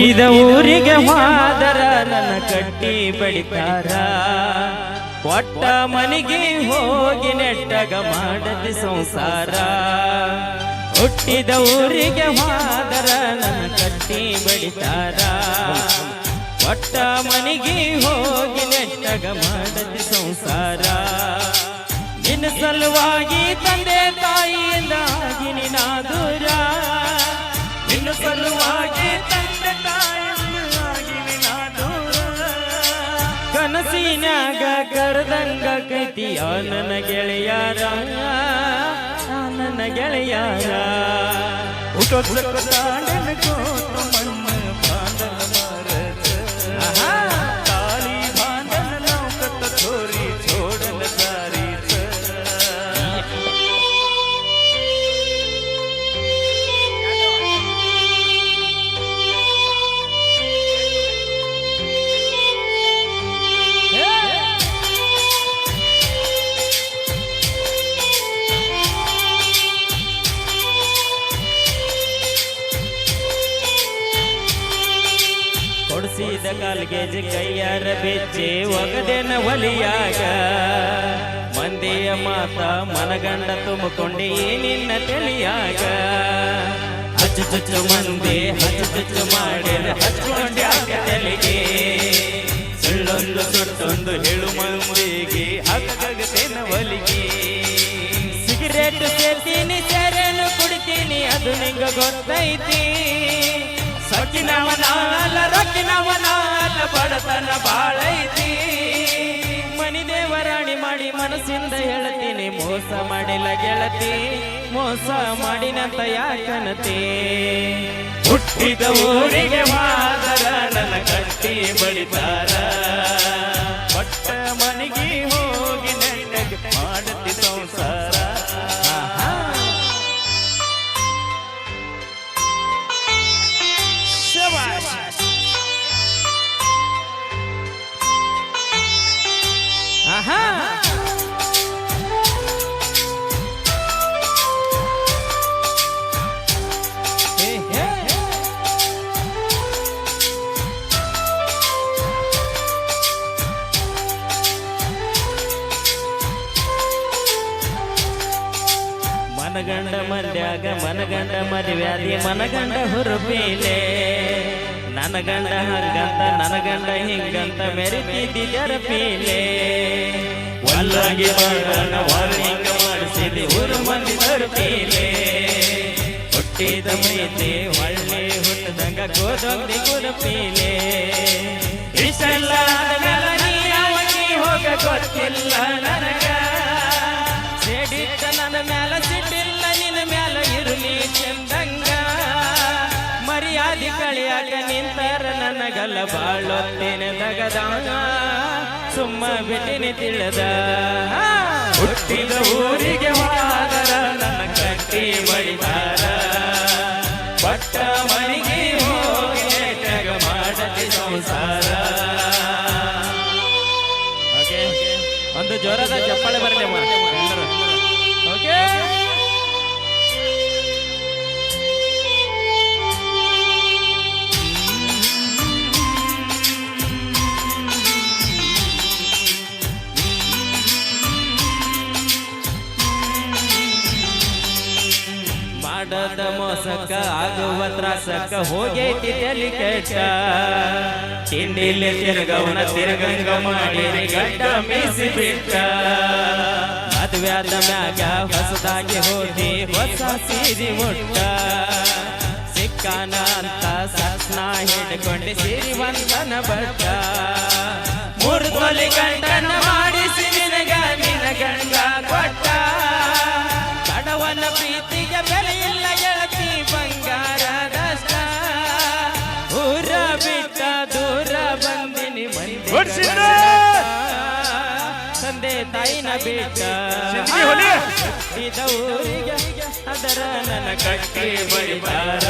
ಹುಟ್ಟಿದ ಊರಿಗೆ ಮಾದರ ನನ್ನ ಕಟ್ಟಿ ಬಡಿತಾರ. ಕೊಟ್ಟ ಮನೆಗೆ ಹೋಗಿ ನೆಟ್ಟಗ ಮಾಡದೆ ಸಂಸಾರ. ಹುಟ್ಟಿದ ಊರಿಗೆ ಮಾದರ ನನ್ನ ಕಟ್ಟಿ ಬಡಿತಾರ. ಕೊಟ್ಟ ಮನೆಗೆ ಹೋಗಿ ನೆಟ್ಟಗ ಮಾಡದೆ ಸಂಸಾರ. ನಿನ್ನ ಸಲುವಾಗಿ ತಂದೆ ತಾಯಿಯಿಂದ ನಿನ್ನ ದೂರ ಕನಸಿನ್ಯಾಗ ಕರೆದಂಗ ಕೈತಿಯ ನನ್ನ ಗೆಳೆಯಾರ ನನ್ನ ಗೆಳೆಯಾರ ಆಹಾ. ಕೊಡಿಸಿದ ಕಾಲ್ಗೆಜ್ ಕೈಯಾರ ಬೆಚ್ಚಿ ಒಗದೇನ ಒಲಿಯಾಗ. ಮಂದಿಯ ಮಾತ ಮನಗಂಡ ತುಂಬಿಕೊಂಡೆ ನಿನ್ನ ತಿಳಿಯಾಗ. ಹಚ್ಚು ಚುಚ್ಚು ಮಂದಿ ಹಚ್ಚು ಚುಚ್ಚು ಮಾಡಿ ಹಚ್ಕೊಂಡೆ ಆಗ ತಲೆಗೆ. ಸುಳ್ಳೊಂದು ಸುಟ್ಟೊಂದು ಹೇಳು ಮಂದಿಗೆ ಹಗದಗದೇನ ಒಲಿಗೆ. ಸಿಗರೇಟ್ ಸೇರ್ತೀನಿ ಸೆರೆನು ಕುಡಿತೀನಿ, ಅದು ನಿಂಗ ಗೊತ್ತೈತಿ. ಸೊಕ್ಕಿನವನಾಲ ರೊಕ್ಕಿನವನಾಲ, ಬಡತನ ಬಾಳೈತಿ. ಮನಿದೇವರಾಣಿ ಮಾಡಿ ಮನಸ್ಸಿಂದ ಹೇಳತೀನಿ, ಮೋಸ ಮಾಡಿಲ್ಲ ಗೆಳತಿ, ಮೋಸ ಮಾಡಿನಂತ ಯಾಕನತಿ ಹುಟ್ಟಿದ ಊರಿಗೆ ಮಾದರ, ನನ್ನ ಕಟ್ಟಿ ಬಡಿತಾರ. ಪಟ್ಟ ಮನೆಗೆ ಹೋಗಿ ನೆಟ್ಟಗೆ ಮಾಡತಿ ಮನಗಂಡ ಮಂದ್ಯಾಗ ಮನಗಂಡ ಮದುವ್ಯಾದಿ ಮನಗಂಡ ಹುರುಪೀಲೆ. ನನಗಂಡ ಗಂಡ ಹಂಗಂತ ನನಗಂಡ ಗಂಡ ಹಿಂಗಂತ ಮೆರಿತಿದ್ದಿ ಜರಪೀಲೆ ಒಲ್ಲಾಗಿ ಮಾಡೋಣ ವಾರ್ನಿಂಗ ಮಾಡಿಸಿದೆ ಊರು ಮಂದಿ ಬರುತ್ತೀಲೆ ಹುಟ್ಟಿದ ಮೈತಿ, ಒಳ್ಳೆ ಹುಟ್ಟದಂಗ ಗೋದೊಂದಿ ಗುರುಪೀಲೆ. ಇಷ್ಟೆಲ್ಲ ಹೋಗ ಗೊತ್ತಿಲ್ಲ. ಇರುಲಿ ಚಂದಂಗ, ಮರ್ಯಾದೆ ಕಳಿಯಾಗ ನಿಂತಾರ ನನಗಲ್ಲ ಬಾಳೊತ್ತೇನೆ ದಗದ ಸುಮ್ಮ ಬಿಟ್ಟಿನಿ ತಿಳಿದ. ಹುಟ್ಟಿದ ಊರಿಗೆ ಹೋದರ ನನ್ನ ಕಟ್ಟಿ ಬಡಿದಾರ. ಪಟ್ಟ ಮನೆಗೆ ಹೋಗಿ ಟಗ ಮಾಡತಿ ಸಂಸಾರ. ಒಂದು ಜ್ವರದ ಚಪ್ಪಳೆ ಬರಲಿ ಮಾಡದ ಮೋಸಕ್ಕ ಆಗುವ ತ್ರಾಸಕ್ಕ ಹೋಗೈತಿ ತಲಿ ಕೆಟ್ಟ. ತಿಂಡಿಲಿ ತಿರುಗವನ ತಿರುಗಂಗ ಮಾಡಿ ಗಡ್ಡ ಮೀಸಿ ಬಿಟ್ಟ. ಮದುವೆಯಾದ ಮ್ಯಾಗ ಹೊಸದಾಗಿ ಹೋಗಿ, ಹೊಸ ಸೀರಿ ಮುಟ್ಟ. ಸಿಕ್ಕಾನ ಅಂತ ಸಸ್ನ ಹಿಡ್ಕೊಂಡು ಸಿರಿವಂತನ ಬಟ್ಟ. ಮೂರು ತೊಲಿ ಗಂಡನ ಮಾಡಿಸಿ, ನಿನಗ ನಿನ ಗಂಡ ಕೊಟ್ಟ. ಹೊಡ್ಸಿದ್ದ? ತಂದೆ ತಾಯಿನ ಸಿಂಧಿ ಹೊಲಿ. ಅದರ ನನ್ನ ಕಟ್ಟಿ ಬಡಿದಾರ